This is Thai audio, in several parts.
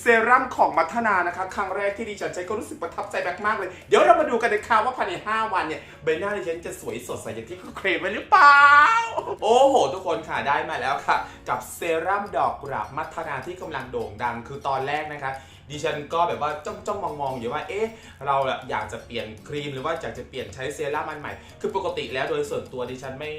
เซรั่มของมัทนานะคะ ครั้งแรกที่ดิฉันใช้ก็รู้สึกประทับใจมากๆเลย เดี๋ยวเรามาดูกันนะคะว่าภายใน 5 วันเนี่ยใบหน้าดิฉันจะสวยสดใสอย่างที่เขาเคลมไว้หรือเปล่า โอ้โห ทุกคนค่ะได้มาแล้วค่ะ กับเซรั่มดอกกุหลาบมัทนาที่กำลังโด่งดังคือตอนแรกนะคะดิฉันก็แบบว่าจ้องจ้องมองมองอยู่ว่า เอ๊ะ เราอะอยากจะเปลี่ยนครีมหรือว่าอยากจะเปลี่ยนใช้เซรั่มอันใหม่ คือปกติแล้วโดยส่วนตัวดิฉันไม่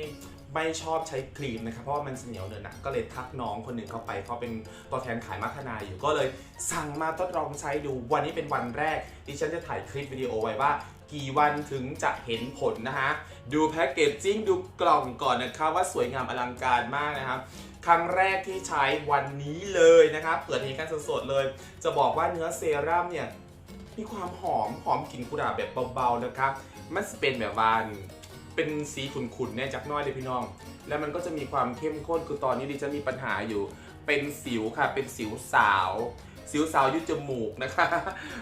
ไม่ชอบใช้ครีมนะครับ เพราะว่ามันเหนียวเนินหนะก็เลยทักน้องคนหนึ่งเข้าไปเขาเป็นตัวแทนขายมัทนาอยู่ก็เลยสั่งมาทดลองใช้ดูวันนี้เป็นวันแรก ดิฉันจะถ่ายคลิปวิดีโอไว้ว่า กี่วันถึงจะเห็นผลนะฮะ ดูแพ็กเกจจิ้งดูกล่องก่อนนะครับว่าสวยงามอลังการมากนะครับครั้งแรกที่ใช้วันนี้เลยนะครับเปิดเห็นกันสดๆเลย จะบอกว่าเนื้อเซรั่มเนี่ยมีความหอมหอมกลิ่นกุหลาบแบบเบาๆนะครับมันเป็นแบบว่า เป็นสีขุ่นๆเนี่ยจากน้อยเลยพี่น้อง แล้วมันก็จะมีความเข้มข้นคือตอนนี้ดิฉันมีปัญหาอยู่ เป็นสิวค่ะ เป็นสิวสาว สิวสาวยุดจมูกนะคะ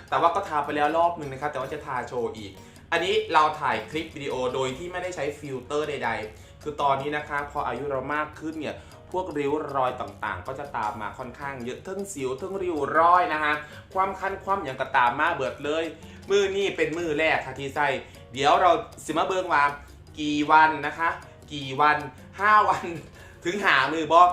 แต่ว่าก็ทาไปแล้วรอบหนึ่งนะครับแต่ว่าจะทาโชว์อีก อันนี้เราถ่ายคลิปวิดีโอโดยที่ไม่ได้ใช้ฟิลเตอร์ใด ๆ คือตอนนี้นะคะ พออายุเรามากขึ้นเนี่ยพวกริ้วรอยต่างๆ ก็จะตามมาค่อนข้างเยอะทั้งสิวทั้งริ้วรอยนะฮะความคันความอย่างกระตามมาเบิดเลย มือนี่เป็นมือแรกค่ะที่ใส่เดี๋ยวเราสิมาเบิงว่า กี่วันนะคะ กี่วัน 5 วันถึงหามือบอ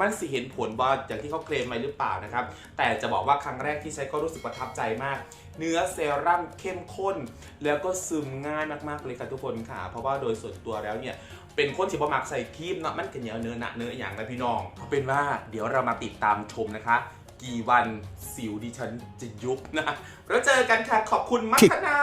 มันสิเห็นผลบออย่างที่เขาเคลมไว้หรือเปล่านะครับ แต่จะบอกว่าครั้งแรกที่ใช้ก็รู้สึกประทับใจมาก เนื้อเซรั่มเข้มข้น แล้วก็ซึมง่ายมากๆเลยค่ะทุกคนค่ะ เพราะว่าโดยส่วนตัวแล้วเนี่ย เป็นคนที่บ่มักใส่ครีมเนาะมันก็เหนียวเนื้อหนะเนื้ออย่างนะพี่น้องเอาเป็นว่าเดี๋ยวเรามาติดตามชมนะคะ กี่วันสิวดิฉันจะยุบนะแล้วเจอกันค่ะขอบคุณมัคคณา